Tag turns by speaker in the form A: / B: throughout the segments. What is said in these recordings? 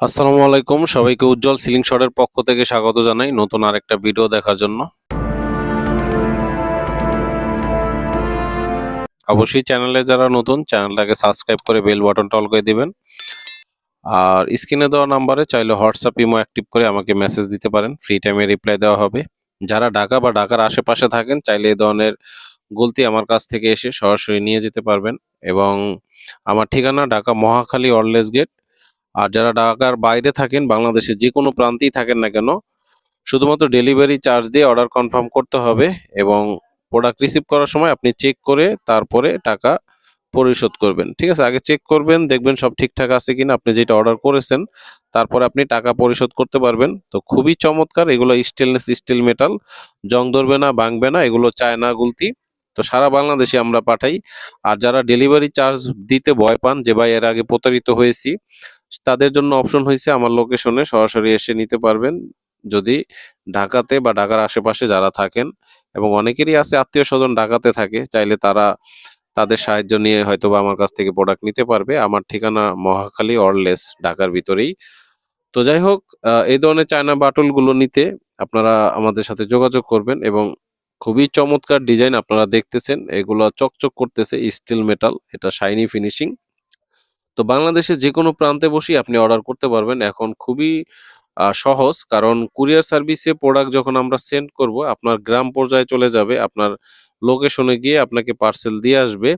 A: আসসালামু আলাইকুম, সবাইকে উজ্জ্বল সিলিং শটের পক্ষ থেকে স্বাগত জানাই নতুন আরেকটা ভিডিও দেখার জন্য। অবশ্যই চ্যানেলে যারা নতুন, চ্যানেলটাকে সাবস্ক্রাইব করে বেল বাটনটা অল করে দিবেন। আর স্ক্রিনে দেওয়া নাম্বারে চাইলে হোয়াটসঅ্যাপ ইমো অ্যাক্টিভ করে আমাকে মেসেজ দিতে পারেন, ফ্রি টাইমে রিপ্লাই দেওয়া হবে। যারা ঢাকা বা ঢাকার আশেপাশে থাকেন, চাইলে এই ধরনের গলতি আমার কাছ থেকে এসে সরাসরি নিয়ে যেতে পারবেন। এবং আমার ঠিকানা ঢাকা মহাখালী অরলেস গেট আর যারা ঢাকার বাইরে থাকেন বাংলাদেশে যে কোনো প্রান্তেই থাকেন না কেন, শুধুমাত্র ডেলিভারি চার্জ দিয়ে অর্ডার কনফার্ম করতে হবে এবং প্রোডাক্ট রিসিভ করার সময় আপনি চেক করে তারপরে টাকা পরিশোধ করবেন। ঠিক আছে? আগে চেক করবেন, দেখবেন সব ঠিকঠাক আছে কিনা, আপনি যেটা অর্ডার করেছেন, তারপরে আপনি টাকা পরিশোধ করতে পারবেন। তো খুবই চমৎকার, এগুলো স্টেনলেস স্টিল মেটাল জং ধরবে না, ভাঙবে না, এগুলো চায়না গুলতি। তো সারা বাংলাদেশে আমরা পাঠাই। আর যারা ডেলিভারি চার্জ দিতে ভয় পান, যে ভাই এর আগে প্রতারিত হয়েছি তাদের জন্য অপশন হয়েছে আমার লোকেশনে সরাসরি এসে নিতে পারবেন। যদি ঢাকাতে বা ঢাকার আশেপাশে যারা থাকেন এবং অনেকেরই আছে আত্মীয় স্বজন ঢাকাতে থাকে, চাইলে তারা তাদের সাহায্য নিয়ে হয়তো বা আমার কাছ থেকে প্রোডাক্ট নিতে পারবে। আমার ঠিকানা মহাখালী অরলেস ঢাকার ভিতরেই। তো যাই হোক এই ধরনের চায়না বাটলগুলো নিতে আপনারা আমাদের সাথে যোগাযোগ করবেন এবং খুবই চমৎকার ডিজাইন আপনারা দেখতেছেন। এগুলো চকচক করতেছে স্টিল মেটাল এটা শাইনি ফিনিশিং তো বাংলাদেশে যে কোনো প্রান্তে বসেই আপনি অর্ডার করতে পারবেন। এখন খুবই সহজ। কারণ কুরিয়ার সার্ভিসে প্রোডাক্ট যখন আমরা সেন্ড করব, আপনার গ্রাম পর্যায়ে চলে যাবে, আপনার লোকেশনে গিয়ে আপনাকে পার্সেল দিয়ে আসবে।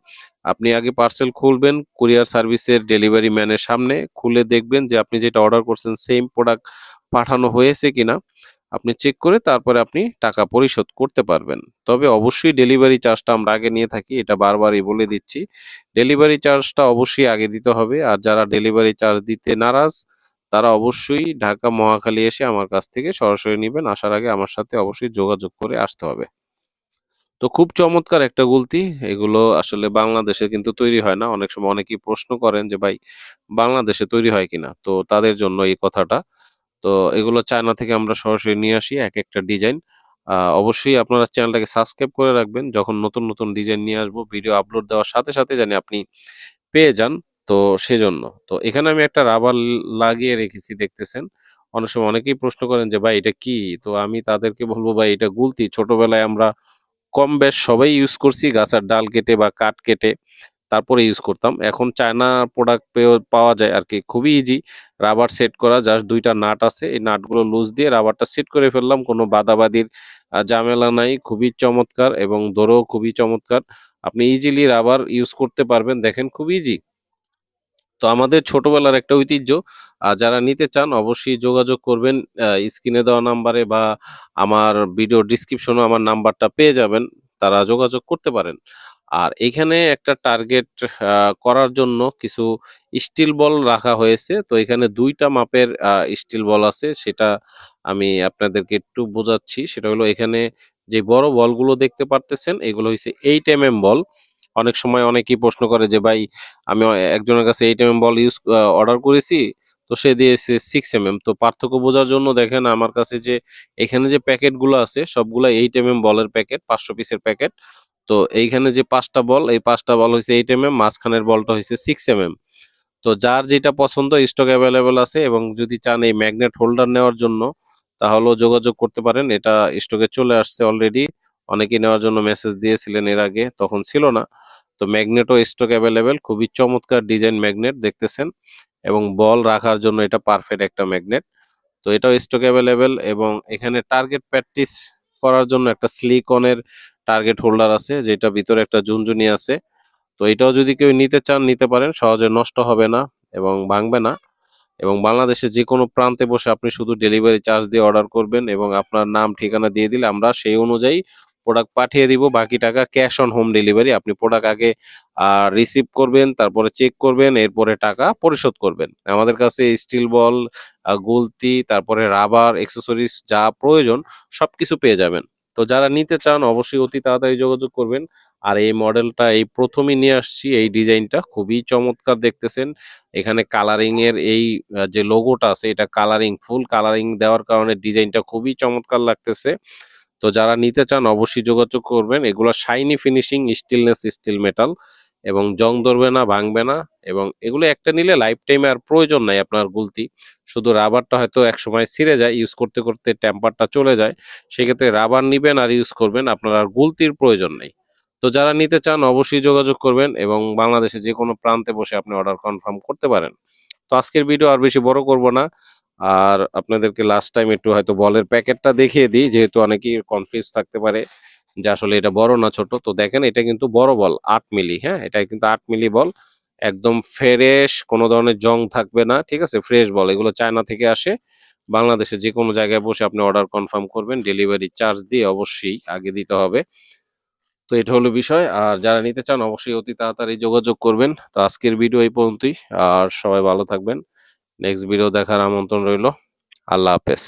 A: আপনি আগে পার্সেল খুলবেন কুরিয়ার সার্ভিসের ডেলিভারি ম্যানের সামনে খুলে দেখবেন যে আপনি যেটা অর্ডার করছেন সেম প্রোডাক্ট পাঠানো হয়েছে কিনা। আপনি চেক করে তারপরে আপনি টাকা পরিশোধ করতে পারবেন। তবে অবশ্যই ডেলিভারি চার্জটা আমরা আগে নিয়ে থাকি, এটা বারবারই বলে দিচ্ছি। ডেলিভারি চার্জটা অবশ্যই আগে দিতে হবে আর যারা ডেলিভারি চার্জ দিতে নারাজ, তারা অবশ্যই ঢাকা মহাখালী এসে আমার কাছ থেকে সরাসরি নেবেন। আসার আগে আমার সাথে অবশ্যই যোগাযোগ করে আসতে হবে। তো খুব চমৎকার একটা গুলতি। এগুলো আসলে বাংলাদেশে কিন্তু তৈরি হয় না। অনেক সময় অনেকেই প্রশ্ন করেন যে, ভাই, বাংলাদেশে তৈরি হয় কিনা? তো তাদের জন্য এই কথাটা। তো এগুলো চায়না থেকে আমরা সরাসরি নিয়ে আসি এক একটা ডিজাইন অবশ্যই আপনারা চ্যানেলটাকে সাবস্ক্রাইব করে রাখবেন। যখন নতুন নতুন ডিজাইন নিয়ে আসব, ভিডিও আপলোড দেওয়ার সাথে সাথে জানি আপনি পেয়ে যান। তো সেজন্য, তো এখানে আমি একটা রাবার লাগিয়ে রেখেছি, দেখতেছেন? অনেক সময় অনেকেই প্রশ্ন করেন যে, ভাই, এটা কি? তো আমি তাদেরকে বলব, ভাই, এটা গুলতি। ছোটবেলায় আমরা কম বেশ সবাই ইউজ করছি গাছের ডাল কেটে বা কাঠ কেটে। তারপরে ইউজ করতাম। এখন চায়না প্রোডাক্ট পাওয়া যায় আর কি খুবই ইজি রাবার সেট করা জাস্ট দুইটা নাট আছে। এই নাটগুলো লুজ দিয়ে রাবারটা সেট করে ফেললাম। কোনো বাদাবাদির ঝামেলা নাই। খুবই চমৎকার এবং দৌড়ও খুবই চমৎকার। আপনি ইজিলি রাবার ইউজ করতে পারবেন। দেখেন, খুব ইজি তো আমাদের ছোটবেলার একটা ঐতিহ্য যারা নিতে চান অবশ্যই যোগাযোগ করবেন। স্ক্রিনে দেওয়া নাম্বারে বা আমার ভিডিও ডিসক্রিপশনে আমার নাম্বারটা পেয়ে যাবেন। তারা যোগাযোগ করতে পারেন। আর এখানে একটা টার্গেট করার জন্য কিছু স্টিল বল রাখা হয়েছে। তো এখানে দুইটা মাপের স্টিল বল আছে, সেটা আমি আপনাদেরকে একটু বোঝাচ্ছি। সেটা হলো এখানে যে বড় বলগুলো দেখতে পারতেছেন, এগুলো হচ্ছে এইট এম এম বল অনেক সময় অনেকেই প্রশ্ন করে যে, ভাই, আমি একজনের কাছে eight m m ball use order করেছি, তো সে দিয়েছে সিক্স এম এম তো পার্থক্য বোঝার জন্য দেখেন আমার কাছে যে, এখানে যে প্যাকেটগুলো আছে, সবগুলো এইট এম এম বলের প্যাকেট পাঁচশো পিসের প্যাকেট তো এইখানে যে পাঁচটা বল, এই পাঁচটা বল হয়েছে এইট এম এম মাঝখানের বলটা হয়েছে সিক্স এম এম তো যার যেটা পছন্দ স্টক অ্যাভেলেবেল আছে এবং যদি চান এই ম্যাগনেট হোল্ডার নেওয়ার জন্য, তাহলেও যোগাযোগ করতে পারেন। এটা স্টকে চলে আসছে অলরেডি অনেকেই নেওয়ার জন্য মেসেজ দিয়েছিলেন এর আগে, তখন ছিল না। তো ম্যাগনেটও স্টক অ্যাভেলেবেল খুবই চমৎকার ডিজাইন ম্যাগনেট দেখতেছেন এবং বল রাখার জন্য এটা পারফেক্ট একটা ম্যাগনেট তো এটাও স্টক অ্যাভেলেবেল এবং এখানে টার্গেট প্র্যাকটিস করার জন্য একটা সিলিকনের টার্গেট হোল্ডার আছে, যেটা ভিতরে একটা ঝুনঝুনি আছে। তো এটাও যদি কেউ নিতে চান, নিতে পারেন। সহজে নষ্ট হবে না এবং ভাঙবে না। এবং বাংলাদেশে যে কোনো প্রান্তে বসে আপনি শুধু ডেলিভারি চার্জ দিয়ে অর্ডার করবেন এবং আপনার নাম, ঠিকানা দিয়ে দিলে আমরা সেই অনুযায়ী প্রোডাক্ট পাঠিয়ে দিব। বাকি টাকা ক্যাশ অন হোম ডেলিভারি আপনি প্রোডাক্ট আগে রিসিভ করবেন, তারপরে চেক করবেন, এরপরে টাকা পরিশোধ করবেন। আমাদের কাছে স্টিল বল গুলতি, তারপরে রাবার অ্যাক্সেসরিজ যা প্রয়োজন সবকিছু পেয়ে যাবেন। তো যারা নিতে চান অবশ্যই অতি তাড়াতাড়ি যোগাযোগ করবেন। আর এই মডেলটা, এই প্রথমই নিয়ে আসছি, এই ডিজাইনটা খুবই চমৎকার দেখতেছেন। এখানে কালারিং এর এই যে লোগোটা আছে, এটা কালারিং, ফুল কালারিং দেওয়ার কারণে ডিজাইনটা খুবই চমৎকার লাগতেছে। তো যারা নিতে চান অবশ্যই যোগাযোগ করবেন। এগুলো shiny finishing stillness steel metal এবং জং ধরবে না, ভাঙবে না। এবং এগুলো একটা নিলে লাইফ টাইমে আর প্রয়োজন নাই আপনার গুলতি। শুধু রাবারটা হয়তো এক সময় ছিঁড়ে যায় ইউজ করতে করতে টেম্পারটা চলে যায়, সেক্ষেত্রে রাবার নিবেন আর ইউজ করবেন, আপনার আর গুলতির প্রয়োজন নেই। তো যারা নিতে চান অবশ্যই যোগাযোগ করবেন এবং বাংলাদেশে যে কোনো প্রান্তে বসে আপনি অর্ডার কনফার্ম করতে পারেন। তো আজকের ভিডিও আর বেশি বড় করব না, আর আপনাদেরকে লাস্ট টাইম একটু হয়তো বলের প্যাকেটটা দেখিয়ে দিই, যেহেতু অনেকেই কনফিউজ থাকতে পারে যে আসলে এটা বড় না ছোট। তো দেখেন এটা কিন্তু বড় বল, আট মিলি হ্যাঁ? এটা কিন্তু আট মিলি বল। একদম ফ্রেশ কোনো ধরনের জং থাকবে না, ঠিক আছে? ফ্রেশ বল, এগুলো চায়না থেকে আসে। বাংলাদেশে যে কোনো জায়গায় বসে আপনি অর্ডার কনফার্ম করবেন ডেলিভারি চার্জ দিয়ে অবশ্যই আগে দিতে হবে। তো এটা হলো বিষয়, আর যারা নিতে চান অবশ্যই অতি তাড়াতাড়ি যোগাযোগ করবেন। তো আজকের ভিডিও এই পর্যন্তই, আর সবাই ভালো থাকবেন। নেক্সট ভিডিও দেখার আমন্ত্রণ রইল। আল্লাহ হাফেজ।